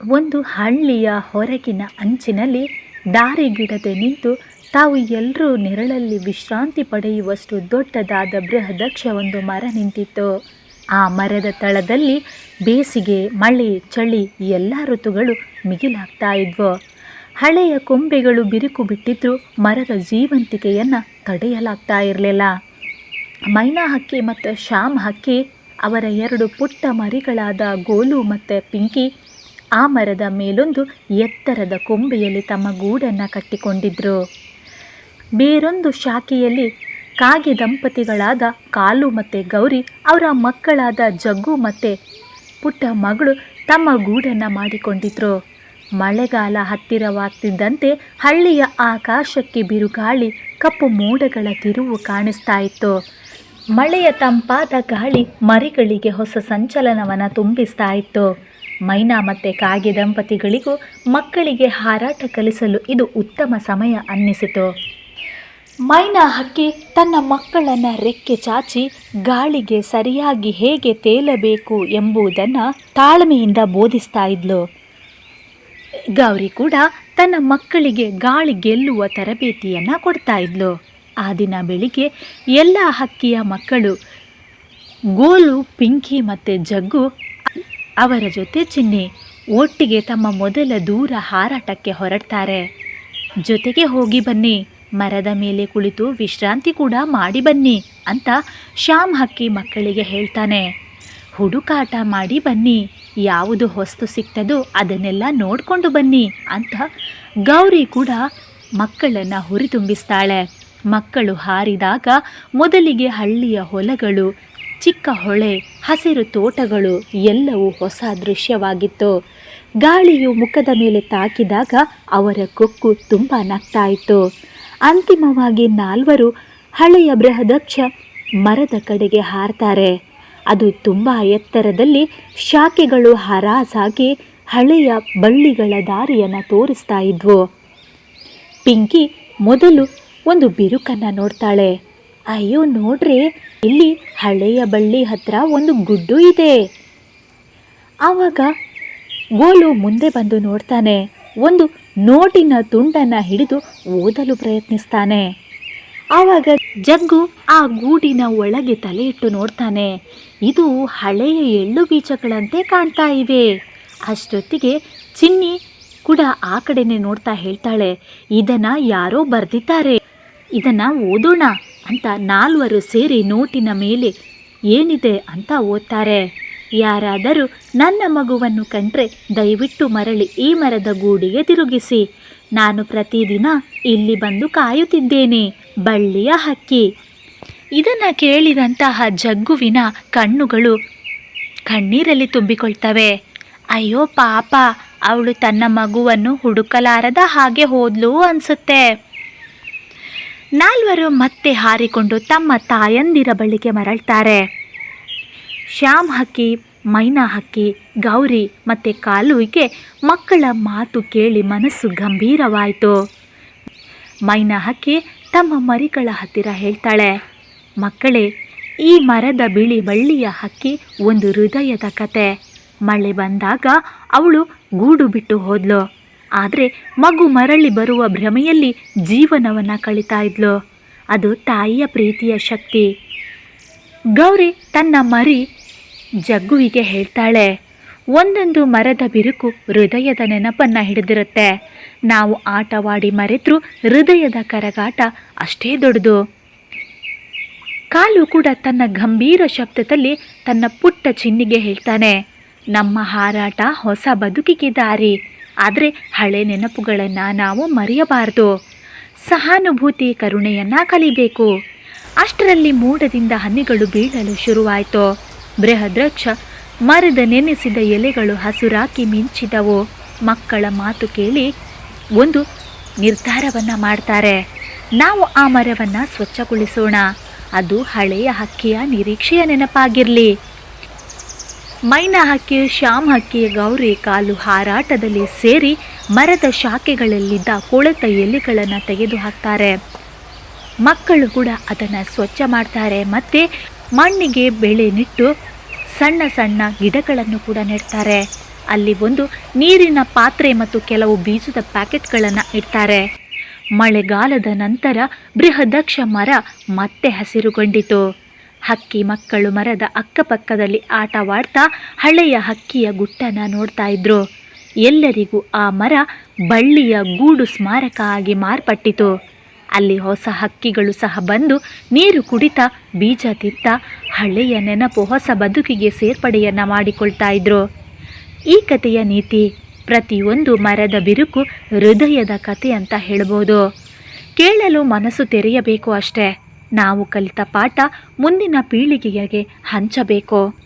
ಒಂದು ಹಳ್ಳಿಯ ಹೊರಗಿನ ಅಂಚಿನಲ್ಲಿ ದಾರಿಗಿಡದೆ ನಿಂತು ತಾವು ಎಲ್ಲರೂ ನೆರಳಲ್ಲಿ ವಿಶ್ರಾಂತಿ ಪಡೆಯುವಷ್ಟು ದೊಡ್ಡದಾದ ಬೃಹದಕ್ಷ ಒಂದು ಮರ ನಿಂತಿತ್ತು. ಆ ಮರದ ತಳದಲ್ಲಿ ಬೇಸಿಗೆ, ಮಳೆ, ಚಳಿ ಎಲ್ಲ ಋತುಗಳು ಮಿಗಿಲಾಗ್ತಾ ಇದ್ವು. ಹಳೆಯ ಕೊಂಬೆಗಳು ಬಿರುಕು ಬಿಟ್ಟಿದ್ರು ಮರದ ಜೀವಂತಿಕೆಯನ್ನು ತಡೆಯಲಾಗ್ತಾ ಇರಲಿಲ್ಲ. ಮೈನಾ ಹಕ್ಕಿ ಮತ್ತು ಶ್ಯಾಮ್ ಹಕ್ಕಿ ಅವರ ಎರಡು ಪುಟ್ಟ ಮರಿಗಳಾದ ಗೋಲು ಮತ್ತು ಪಿಂಕಿ ಆ ಮರದ ಮೇಲೊಂದು ಎತ್ತರದ ಕೊಂಬೆಯಲ್ಲಿ ತಮ್ಮ ಗೂಡನ್ನು ಕಟ್ಟಿಕೊಂಡಿದ್ರು. ಬೇರೊಂದು ಶಾಖೆಯಲ್ಲಿ ಕಾಗೆ ದಂಪತಿಗಳಾದ ಕಾಲು ಮತ್ತು ಗೌರಿ, ಅವರ ಮಕ್ಕಳಾದ ಜಗ್ಗು ಮತ್ತು ಪುಟ್ಟ ಮಗಳು ತಮ್ಮ ಗೂಡನ್ನು ಮಾಡಿಕೊಂಡಿದ್ರು. ಮಳೆಗಾಲ ಹತ್ತಿರವಾಗ್ತಿದ್ದಂತೆ ಹಳ್ಳಿಯ ಆಕಾಶಕ್ಕೆ ಬಿರುಗಾಳಿ, ಕಪ್ಪು ಮೋಡಗಳ ತಿರುವು ಕಾಣಿಸ್ತಾ ಇತ್ತು. ಮಳೆಯ ತಂಪಾದ ಗಾಳಿ ಮರಿಗಳಿಗೆ ಹೊಸ ಸಂಚಲನವನ್ನು ತುಂಬಿಸ್ತಾ ಇತ್ತು. ಮೈನಾ ಮತ್ತು ಕಾಗೆ ದಂಪತಿಗಳಿಗೂ ಮಕ್ಕಳಿಗೆ ಹಾರಾಟ ಕಲಿಸಲು ಇದು ಉತ್ತಮ ಸಮಯ ಅನ್ನಿಸಿತು. ಮೈನಾ ಹಕ್ಕಿ ತನ್ನ ಮಕ್ಕಳನ್ನು ರೆಕ್ಕೆ ಚಾಚಿ ಗಾಳಿಗೆ ಸರಿಯಾಗಿ ಹೇಗೆ ತೇಲಬೇಕು ಎಂಬುದನ್ನು ತಾಳ್ಮೆಯಿಂದ ಬೋಧಿಸ್ತಾ ಇದ್ಲು. ಗೌರಿ ಕೂಡ ತನ್ನ ಮಕ್ಕಳಿಗೆ ಗಾಳಿ ಗೆಲ್ಲುವ ತರಬೇತಿಯನ್ನು ಕೊಡ್ತಾ ಇದ್ಲು. ಆ ದಿನ ಬೆಳಿಗ್ಗೆ ಎಲ್ಲ ಹಕ್ಕಿಯ ಮಕ್ಕಳು ಗೋಲು, ಪಿಂಕಿ ಮತ್ತು ಜಗ್ಗು ಅವರ ಜೊತೆ ಚಿನ್ನಿ ಒಟ್ಟಿಗೆ ತಮ್ಮ ಮೊದಲ ದೂರ ಹಾರಾಟಕ್ಕೆ ಹೊರಡ್ತಾರೆ. ಜೊತೆಗೆ ಹೋಗಿ ಬನ್ನಿ, ಮರದ ಮೇಲೆ ಕುಳಿತು ವಿಶ್ರಾಂತಿ ಕೂಡ ಮಾಡಿ ಬನ್ನಿ ಅಂತ ಶ್ಯಾಮ್ ಹಕ್ಕಿ ಮಕ್ಕಳಿಗೆ ಹೇಳ್ತಾನೆ. ಹುಡುಕಾಟ ಮಾಡಿ ಬನ್ನಿ, ಯಾವುದು ಹೊಸ್ತು ಸಿಗ್ತದೋ ಅದನ್ನೆಲ್ಲ ನೋಡಿಕೊಂಡು ಬನ್ನಿ ಅಂತ ಗೌರಿ ಕೂಡ ಮಕ್ಕಳನ್ನು ಹುರಿತುಂಬಿಸ್ತಾಳೆ ಮಕ್ಕಳು ಹಾರಿದಾಗ ಮೊದಲಿಗೆ ಹಳ್ಳಿಯ ಹೊಲಗಳು ಚಿಕ್ಕ ಹೊಳೆ, ಹಸಿರು ತೋಟಗಳು ಎಲ್ಲವೂ ಹೊಸ ದೃಶ್ಯವಾಗಿತ್ತು. ಗಾಳಿಯು ಮುಖದ ಮೇಲೆ ತಾಕಿದಾಗ ಅವರ ಕೊಕ್ಕು ತುಂಬ ನಗ್ತಾಯಿತು ಅಂತಿಮವಾಗಿ ನಾಲ್ವರು ಹಳೆಯ ಬೃಹದಕ್ಷ ಮರದ ಕಡೆಗೆ ಹಾರ್ತಾರೆ. ಅದು ತುಂಬ ಎತ್ತರದಲ್ಲಿ ಶಾಖೆಗಳು ಹರಾಸಾಗಿ ಹಳೆಯ ಬಳ್ಳಿಗಳ ದಾರಿಯನ್ನು ತೋರಿಸ್ತಾ ಇದ್ವು. ಪಿಂಕಿ ಮೊದಲು ಒಂದು ಬಿರುಕನ್ನು ನೋಡ್ತಾಳೆ. ಅಯ್ಯೋ, ನೋಡ್ರಿ, ಇಲ್ಲಿ ಹಳೆಯ ಬಳ್ಳಿ ಹತ್ರ ಒಂದು ಗುಡ್ಡು ಇದೆ. ಆವಾಗ ಗೋಲು ಮುಂದೆ ಬಂದು ನೋಡ್ತಾನೆ. ಒಂದು ನೋಟಿನ ತುಂಡನ್ನು ಹಿಡಿದು ಓದಲು ಪ್ರಯತ್ನಿಸ್ತಾನೆ. ಆವಾಗ ಜಗ್ಗು ಆ ಗೂಡಿನ ಒಳಗೆ ತಲೆ ಇಟ್ಟು ನೋಡ್ತಾನೆ. ಇದು ಹಳೆಯ ಎಳ್ಳು ಬೀಜಗಳಂತೆ ಕಾಣ್ತಾ ಇವೆ. ಅಷ್ಟೊತ್ತಿಗೆ ಚಿನ್ನಿ ಕೂಡ ಆ ಕಡೆನೆ ನೋಡ್ತಾ ಹೇಳ್ತಾಳೆ, ಇದನ್ನ ಯಾರೋ ಬರೆದಿದ್ದಾರೆ. ಇದನ್ನ ಓದೋಣ. ಅಂತ ನಾಲ್ವರು ಸೇರಿ ನೋಟಿನ ಮೇಲೆ ಏನಿದೆ ಅಂತ ಓದ್ತಾರೆ. ಯಾರಾದರೂ ನನ್ನ ಮಗುವನ್ನು ಕಂಡ್ರೆ ದಯವಿಟ್ಟು ಮರಳಿ ಈ ಮರದ ಗೂಡಿಗೆ ತಿರುಗಿಸಿ. ನಾನು ಪ್ರತಿದಿನ ಇಲ್ಲಿ ಬಂದು ಕಾಯುತ್ತಿದ್ದೇನೆ, ಬಳ್ಳಿಯ ಹಕ್ಕಿ. ಇದನ್ನು ಕೇಳಿದಂತಹ ಜಗ್ಗುವಿನ ಕಣ್ಣುಗಳು ಕಣ್ಣೀರಲ್ಲಿ ತುಂಬಿಕೊಳ್ತವೆ. ಅಯ್ಯೋ ಪಾಪ, ಅವಳು ತನ್ನ ಮಗುವನ್ನು ಹುಡುಕಲಾರದ ಹಾಗೆ ಹೋದ್ಲು ಅನ್ಸುತ್ತೆ. ನಾಲ್ವರು ಮತ್ತೆ ಹಾರಿಕೊಂಡು ತಮ್ಮ ತಾಯಂದಿರ ಬಳಿಗೆ ಮರಳ್ತಾರೆ. ಶ್ಯಾಮ್ ಹಕ್ಕಿ, ಮೈನಾ ಹಕ್ಕಿ, ಗೌರಿ ಮತ್ತು ಕಾಲುವಿಗೆ ಮಕ್ಕಳ ಮಾತು ಕೇಳಿ ಮನಸ್ಸು ಗಂಭೀರವಾಯಿತು. ಮೈನಾ ಹಕ್ಕಿ ತಮ್ಮ ಮರಿಗಳ ಹತ್ತಿರ ಹೇಳ್ತಾಳೆ, ಮಕ್ಕಳೇ, ಈ ಮರದ ಬಿಳಿ ಬಳ್ಳಿಯ ಹಕ್ಕಿ ಒಂದು ಹೃದಯದ ಕತೆ. ಮಳೆ ಬಂದಾಗ ಅವಳು ಗೂಡು ಬಿಟ್ಟು ಹೋದ್ಲು. ಆದರೆ ಮಗು ಮರಳಿ ಬರುವ ಭ್ರಮೆಯಲ್ಲಿ ಜೀವನವನ್ನು ಕಳೀತಾ ಇದ್ಲು. ಅದು ತಾಯಿಯ ಪ್ರೀತಿಯ ಶಕ್ತಿ. ಗೌರಿ ತನ್ನ ಮರಿ ಜಗ್ಗುವಿಗೆ ಹೇಳ್ತಾಳೆ, ಒಂದೊಂದು ಮರದ ಬಿರುಕು ಹೃದಯದ ನೆನಪನ್ನು ಹಿಡಿದಿರುತ್ತೆ. ನಾವು ಆಟವಾಡಿ ಮರೆತರೂ ಹೃದಯದ ಕರಗಾಟ ಅಷ್ಟೇ ದೊಡ್ಡದು. ಕಾಲು ಕೂಡ ತನ್ನ ಗಂಭೀರ ಶಬ್ದದಲ್ಲಿ ತನ್ನ ಪುಟ್ಟ ಚಿನ್ನಿಗೆ ಹೇಳ್ತಾನೆ ನಮ್ಮ ಹಾರಾಟ ಹೊಸ ಬದುಕಿಗೆ ದಾರಿ ಆದರೆ ಹಳೆ ನೆನಪುಗಳನ್ನು ನಾವು ಮರೆಯಬಾರದು. ಸಹಾನುಭೂತಿ ಕರುಣೆಯನ್ನು ಕಲಿಬೇಕು. ಅಷ್ಟರಲ್ಲಿ ಮೋಡದಿಂದ ಹನಿಗಳು ಬೀಳಲು ಶುರುವಾಯಿತು. ಬೃಹದ್ರಕ್ಷ ಮರದ ನೆನೆಸಿದ ಎಲೆಗಳು ಹಸುರಾಕಿ ಮಿಂಚಿದವು. ಮಕ್ಕಳ ಮಾತು ಕೇಳಿ ಒಂದು ನಿರ್ಧಾರವನ್ನು ಮಾಡ್ತಾರೆ. ನಾವು ಆ ಮರವನ್ನು ಸ್ವಚ್ಛಗೊಳಿಸೋಣ. ಅದು ಹಳೆಯ ಹಕ್ಕಿಯ ನಿರೀಕ್ಷೆಯ ನೆನಪಾಗಿರಲಿ. ಮೈನಾ ಹಕ್ಕಿ ಶ್ಯಾಮ್ ಹಕ್ಕಿ ಗೌರಿ ಕಾಲು ಹಾರಾಟದಲ್ಲಿ ಸೇರಿ ಮರದ ಶಾಖೆಗಳಲ್ಲಿದ್ದ ಕೊಳೆತ ಎಲೆಗಳನ್ನು ತೆಗೆದು ಹಾಕ್ತಾರೆ. ಮಕ್ಕಳು ಕೂಡ ಅದನ್ನು ಸ್ವಚ್ಛ ಮಾಡ್ತಾರೆ. ಮತ್ತು ಮಣ್ಣಿಗೆ ಬೆಳೆ ನಿಟ್ಟು ಸಣ್ಣ ಸಣ್ಣ ಗಿಡಗಳನ್ನು ಕೂಡ ನೆಡ್ತಾರೆ. ಅಲ್ಲಿ ಒಂದು ನೀರಿನ ಪಾತ್ರೆ ಮತ್ತು ಕೆಲವು ಬೀಜದ ಪ್ಯಾಕೆಟ್ಗಳನ್ನು ಇಡ್ತಾರೆ. ಮಳೆಗಾಲದ ನಂತರ ಬೃಹದಕ್ಷ ಮರ ಮತ್ತೆ ಹಸಿರುಗೊಂಡಿತು. ಹಕ್ಕಿ ಮಕ್ಕಳು ಮರದ ಅಕ್ಕಪಕ್ಕದಲ್ಲಿ ಆಟವಾಡ್ತಾ ಹಳೆಯ ಹಕ್ಕಿಯ ಗುಟ್ಟನ ನೋಡ್ತಾ ಇದ್ರು. ಎಲ್ಲರಿಗೂ ಆ ಮರ ಬಳ್ಳಿಯ ಗೂಡು ಸ್ಮಾರಕ ಆಗಿ ಮಾರ್ಪಟ್ಟಿತು. ಅಲ್ಲಿ ಹೊಸ ಹಕ್ಕಿಗಳು ಸಹ ಬಂದು ನೀರು ಕುಡಿತಾ, ಬೀಜ ತಿತ್ತ ಹಳೆಯ ನೆನಪು ಹೊಸ ಬದುಕಿಗೆ ಸೇರ್ಪಡೆಯನ್ನು ಮಾಡಿಕೊಳ್ತಾ ಇದ್ರು. ಈ ಕಥೆಯ ನೀತಿ ಪ್ರತಿಯೊಂದು ಮರದ ಬಿರುಕು ಹೃದಯದ ಕಥೆ ಅಂತ ಹೇಳ್ಬೋದು. ಕೇಳಲು ಮನಸ್ಸು ತೆರೆಯಬೇಕು ಅಷ್ಟೇ. ನಾವು ಕಲಿತ ಪಾಠ ಮುಂದಿನ ಪೀಳಿಗೆಗೆ ಹಂಚಬೇಕು.